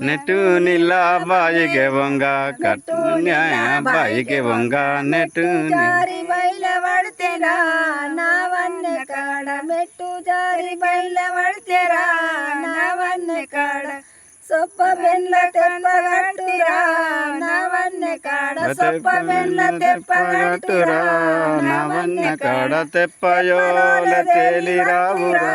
Net నిల్ల బాయిಗೆ వంగ కట్టు బాయిಗೆ వంగ net జారి బయల పడితేరా నా వన్నె కాడ మెట్టు జారి బయల పడితేరా నా వన్నె కాడ సొప్ప బెల్ల తెప్పగట్టురా నా వన్నె కాడ సొప్ప బెల్ల తెప్పగట్టురా నవన్న కాడ తెప్పయోల తేలి రావురా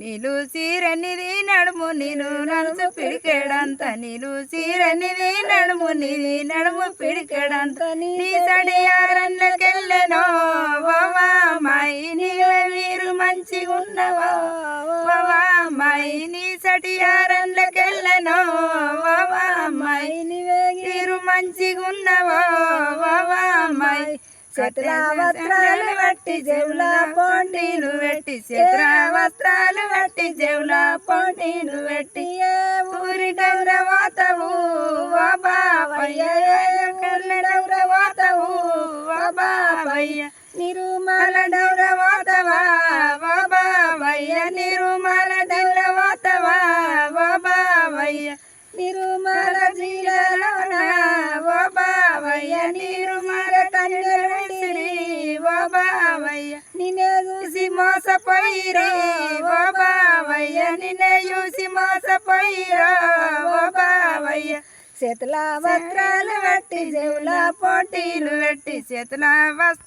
నీలు సీరనిది నడుము నీరు నడుము పిడికేడంత. నీలు సీరనిది నడుము నీది నడుము పిడికేడంత. నీ సడియారన్లకెళ్ళెనో ఓవా మాయి నీవే వీరు మంచిగున్నవో. ఓవా మాయి నీ సడియారన్లకెళ్ళెనో ఓవా మాయి నీవే మంచిగా మంచిగున్నవో. ఓవా మాయి శత్రా బట్టి వట్టి చెవుల పెట్టి శత్రా వస్త్రాలు వట్టి చెవుల పోటీలు పెట్టి ఊరి గౌరవతవు గౌరవతవు. నిరుమల గౌరవతవా? బావయ్య నిన్నే చూసి మోసపోయిరా ఓ బావయ్య నిన్నే చూసి మోసపోయిరా ఓ బావయ్య. చేతుల వస్త్రాలు పెట్టి చెవుల పోటీలు పెట్టి చేతుల వస్త్ర